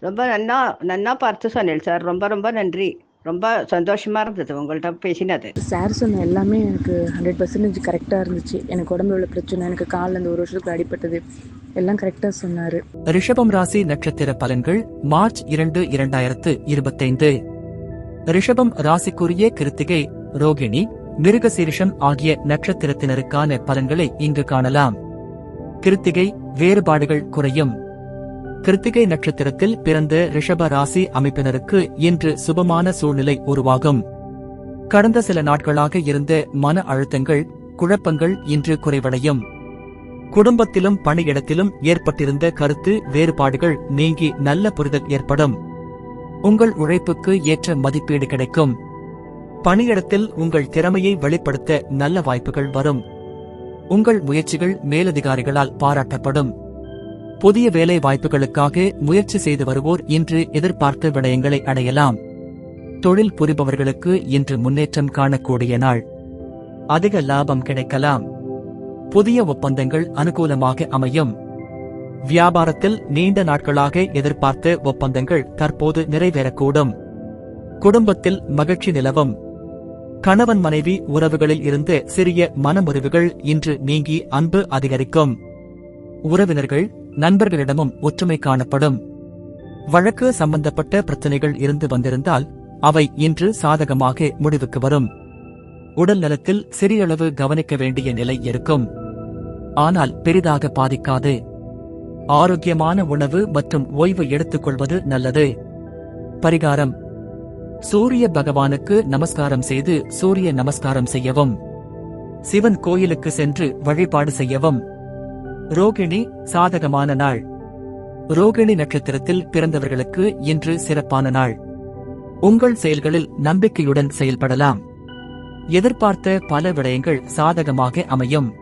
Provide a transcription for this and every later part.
ரொம்ப நன்னா நன்னா பார்த்து சொன்னேன் சார். ரொம்ப ரொம்ப நன்றி. ரொம்ப சந்தோஷமா இருந்தது உங்கள்கிட்ட பேசினது. சார் சொன்ன எல்லாமே எனக்கு ஹண்ட்ரட் பர்சன்டேஜ் கரெக்டாக இருந்துச்சு. எனக்கு உடம்புல உள்ள பிரச்சனை எனக்கு காலில் இந்த ஒரு வருஷத்துக்கு அடிபட்டது எல்லாம் கரெக்டாக சொன்னார். ரிஷபம் ராசி நட்சத்திர பலன்கள் மார்ச் இரண்டு இரண்டாயிரத்து இருபத்தைந்து. ரிஷபம் ராசிக்குரிய கிருத்திகை ரோகிணி மிருகசீரிஷம் ஆகிய நட்சத்திரத்தினருக்கான பலன்களை இங்கு காணலாம். கிருத்திகை வேறுபாடுகள் குறையும். கிருத்திகை நட்சத்திரத்தில் பிறந்த ரிஷப ராசி அமைப்பினருக்கு இன்று சுபமான சூழ்நிலை உருவாகும். கடந்த சில நாட்களாக இருந்த மன அழுத்தங்கள் குழப்பங்கள் இன்று குறைவடையும். குடும்பத்திலும் பணியிடத்திலும் ஏற்பட்டிருந்த கருத்து வேறுபாடுகள் நீங்கி நல்ல புரிதல் ஏற்படும். உங்கள் உழைப்புக்கு ஏற்ற மதிப்பீடு கிடைக்கும். பணியிடத்தில் உங்கள் திறமையை வெளிப்படுத்த நல்ல வாய்ப்புகள் வரும். உங்கள் முயற்சிகள் மேலதிகாரிகளால் பாராட்டப்படும். புதிய வேலை வாய்ப்புகளுக்காக முயற்சி செய்து வருவோர் இன்று எதிர்பார்த்த விடயங்களை அடையலாம். தொழில் புரிபவர்களுக்கு இன்று முன்னேற்றம் காணக்கூடிய நாள். அதிக லாபம் கிடைக்கலாம். புதிய ஒப்பந்தங்கள் அனுகூலமாக அமையும். வியாபாரத்தில் நீண்ட நாட்களாக எதிர்பார்த்த ஒப்பந்தங்கள் தற்போது நிறைவேறக்கூடும். குடும்பத்தில் மகிழ்ச்சி நிலவும். கணவன் மனைவி உறவுகளில் இருந்து சிறிய மனமுறிவுகள் இன்று நீங்கி அன்பு அதிகரிக்கும். உறவினர்கள் நண்பர்களிடமும் ஒற்றுமை காணப்படும். வழக்கு சம்பந்தப்பட்ட பிரச்சனைகள் இருந்து வந்திருந்தால் அவை இன்று சாதகமாக முடிவுக்கு வரும். உடல் நலத்தில் சிறியளவு கவனிக்க வேண்டிய நிலை இருக்கும். ஆனால் பெரிதாக பாதிக்காது. ஆரோக்கியமான உணவு மற்றும் ஓய்வு எடுத்துக்கொள்வது நல்லது. பரிகாரம். சூரிய பகவானுக்கு நமஸ்காரம் செய்து சூரிய நமஸ்காரம் செய்யவும். சிவன் கோயிலுக்கு சென்று வழிபாடு செய்யவும். ரோகிணி சாதகமான நாள். ரோகிணி நட்சத்திரத்தில் பிறந்தவர்களுக்கு இன்று சிறப்பான நாள். உங்கள் செயல்களில் நம்பிக்கையுடன் செயல்படலாம். எதிர்பார்த்த பல விடயங்கள் சாதகமாக அமையும்.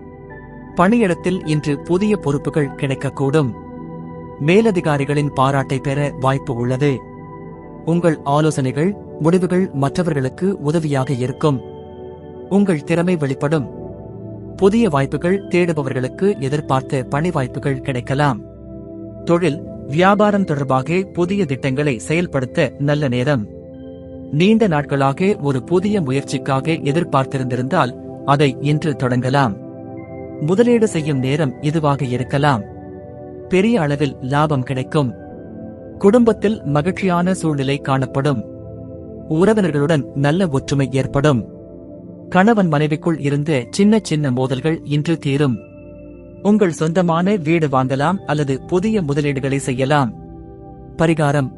பணியிடத்தில் இன்று புதிய பொறுப்புகள் கிடைக்கக்கூடும். மேலதிகாரிகளின் பாராட்டை பெற வாய்ப்பு உள்ளது. உங்கள் ஆலோசனைகள் முடிவுகள் மற்றவர்களுக்கு உதவியாக இருக்கும். உங்கள் திறமை வெளிப்படும். புதிய வாய்ப்புகள் தேடுபவர்களுக்கு எதிர்பார்த்த பணி வாய்ப்புகள் கிடைக்கலாம். தொழில் வியாபாரம் தொடர்பாக புதிய திட்டங்களை செயல்படுத்த நல்ல நேரம். நீண்ட நாட்களாக ஒரு புதிய முயற்சிக்காக எதிர்பார்த்திருந்திருந்தால் அதை இன்று தொடங்கலாம். முதலீடு செய்யும் நேரம் இதுவாக இருக்கலாம். பெரிய அளவில் லாபம் கிடைக்கும். குடும்பத்தில் மகிழ்ச்சியான சூழ்நிலை காணப்படும். உறவினர்களுடன் நல்ல ஒற்றுமை ஏற்படும். கணவன் மனைவிக்குள் இருந்த சின்ன சின்ன மோதல்கள் இன்று தீரும். உங்கள் சொந்தமான வீடு வாங்கலாம் அல்லது புதிய முதலீடுகளை செய்யலாம். பரிகாரம்.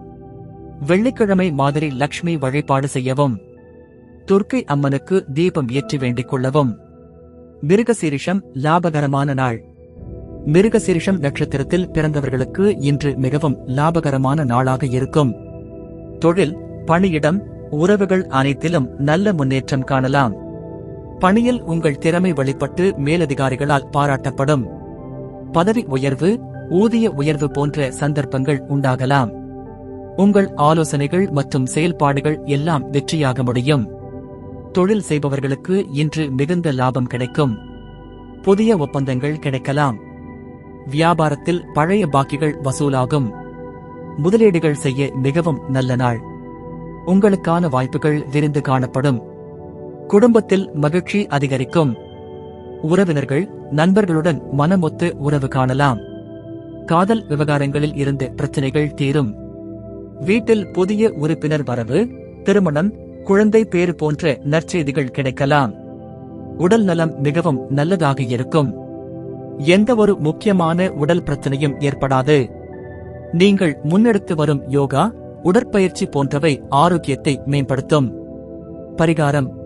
வெள்ளிக்கிழமை மாதிரி லக்ஷ்மி வழிபாடு செய்யவும். துர்க்கை அம்மனுக்கு தீபம் ஏற்றி வேண்டிக் கொள்ளவும். மிருகசீரிஷம் லாபகரமான நாள். மிருகசீரிஷம் நட்சத்திரத்தில் பிறந்தவர்களுக்கு இன்று மிகவும் லாபகரமான நாளாக இருக்கும். தொழில் பணியிடம் உறவுகள் அனைத்திலும் நல்ல முன்னேற்றம் காணலாம். பணியில் உங்கள் திறமை வெளிப்பட்டு மேலதிகாரிகளால் பாராட்டப்படும். பதவி உயர்வு ஊதிய உயர்வு போன்ற சந்தர்ப்பங்கள் உண்டாகலாம். உங்கள் ஆலோசனைகள் மற்றும் செயல்பாடுகள் எல்லாம் வெற்றியாக முடியும். தொழில் செய்பவர்களுக்கு இன்று மிகுந்த லாபம் கிடைக்கும். புதிய ஒப்பந்தங்கள் கிடைக்கலாம். வியாபாரத்தில் பழைய பாக்கிகள் வசூலாகும். முதலீடுகள் செய்ய மிகவும் நல்ல நாள். உங்களுக்கான வாய்ப்புகள் விரிந்து காணப்படும். குடும்பத்தில் மகிழ்ச்சி அதிகரிக்கும். உறவினர்கள் நண்பர்களுடன் மனமொத்து உறவு காணலாம். காதல் விவகாரங்களில் இருந்து பிரச்சனைகள் தீரும். வீட்டில் புதிய உறுப்பினர் வரவு திருமணம் குழந்தை பேறு போன்ற நற்செய்திகள் கிடைக்கலாம். உடல் நலம் மிகவும் நல்லதாக இருக்கும். எந்த ஒரு முக்கியமான உடல் பிரச்சனையும் ஏற்படாது. நீங்கள் முன்னெடுத்து வரும் யோகா உடற்பயிற்சி போன்றவை ஆரோக்கியத்தை மேம்படுத்தும். பரிகாரம்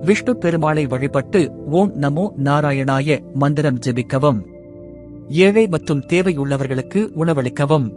விஷ்ணு பெருமாளை வழிபட்டு ஓம் நமோ நாராயணாய மந்திரம் ஜெபிக்கவும். ஏழை மற்றும் தேவையுள்ளவர்களுக்கு உணவளிக்கவும்.